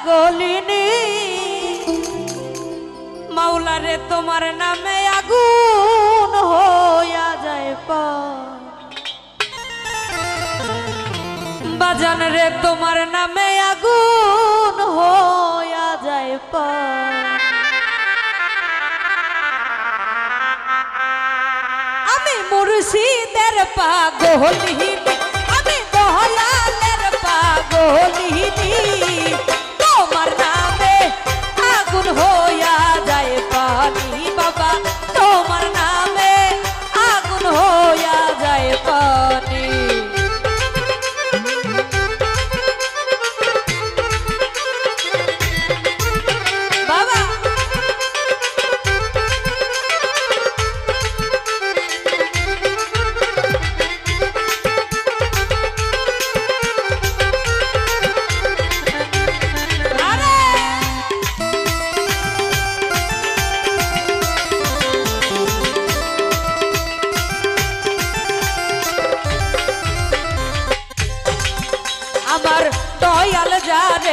পাগলিনী, মাওলারে তোমার নামে আগুন হইয়া যায় বাজান রে তোমার নামে আগুন হইয়া যায় আমি মুর্শিদের পাগলিনী, আমি দহলালের পাগলিনী।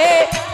hey.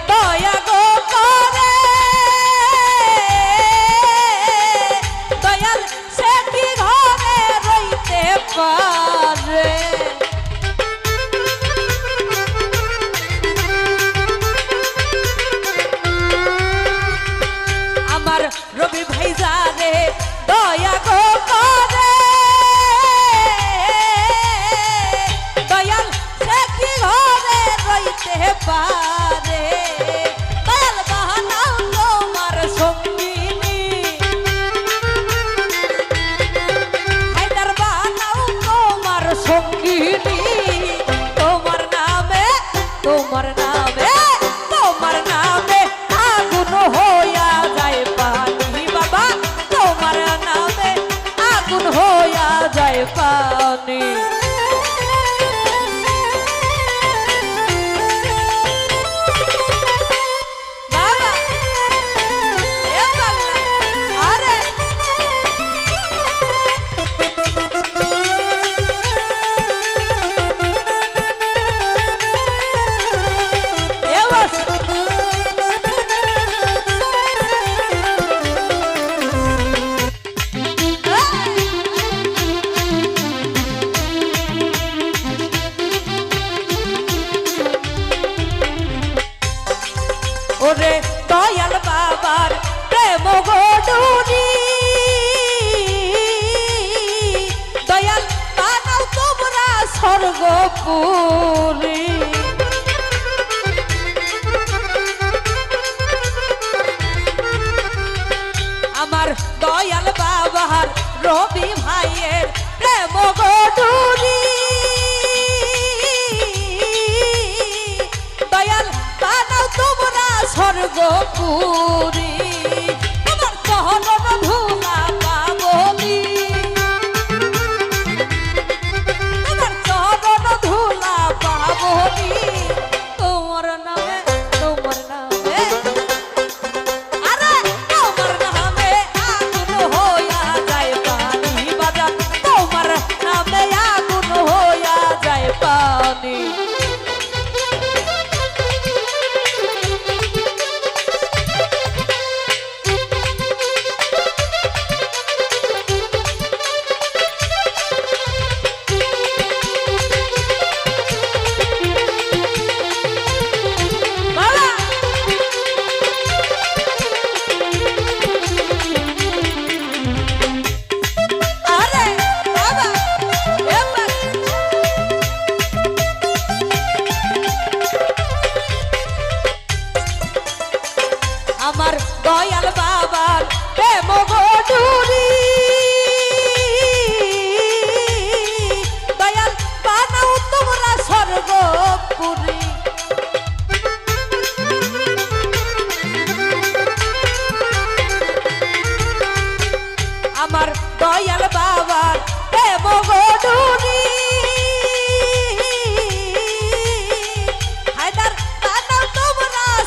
তোমার নামে করে আমার দয়াল বাবার রোগ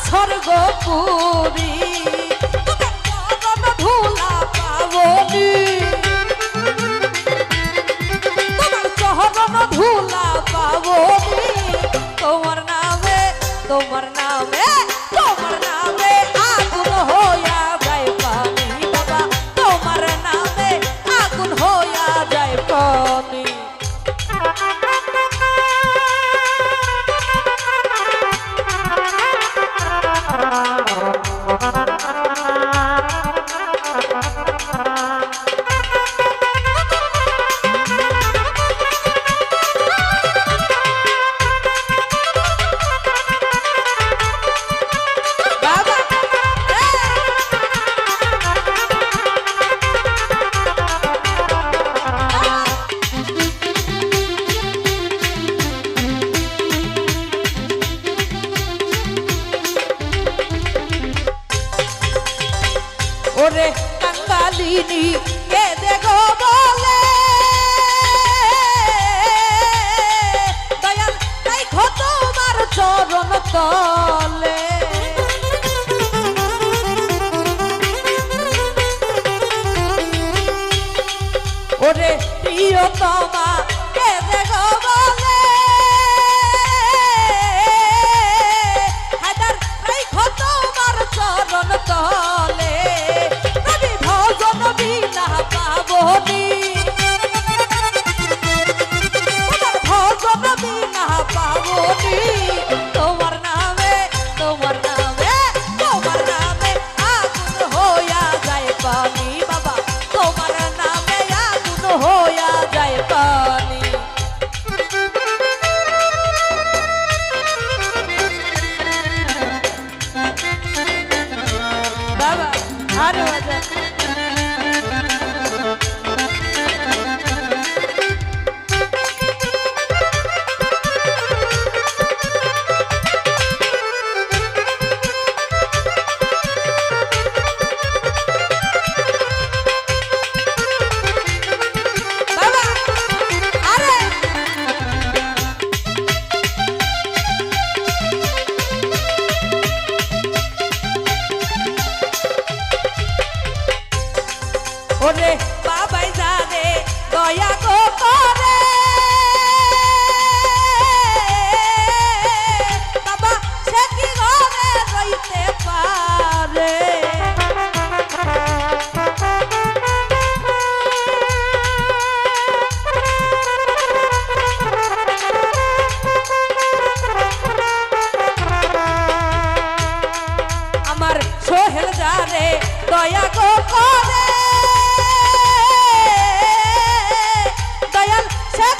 স্বর্গপুর। কর Claro. ওরে বাবাই যা রে দয়া করে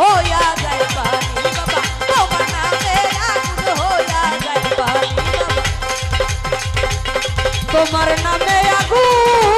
হইয়া যায় পানি বাবা তোমার নামে আগুন হইয়া তোমার নামে আগুন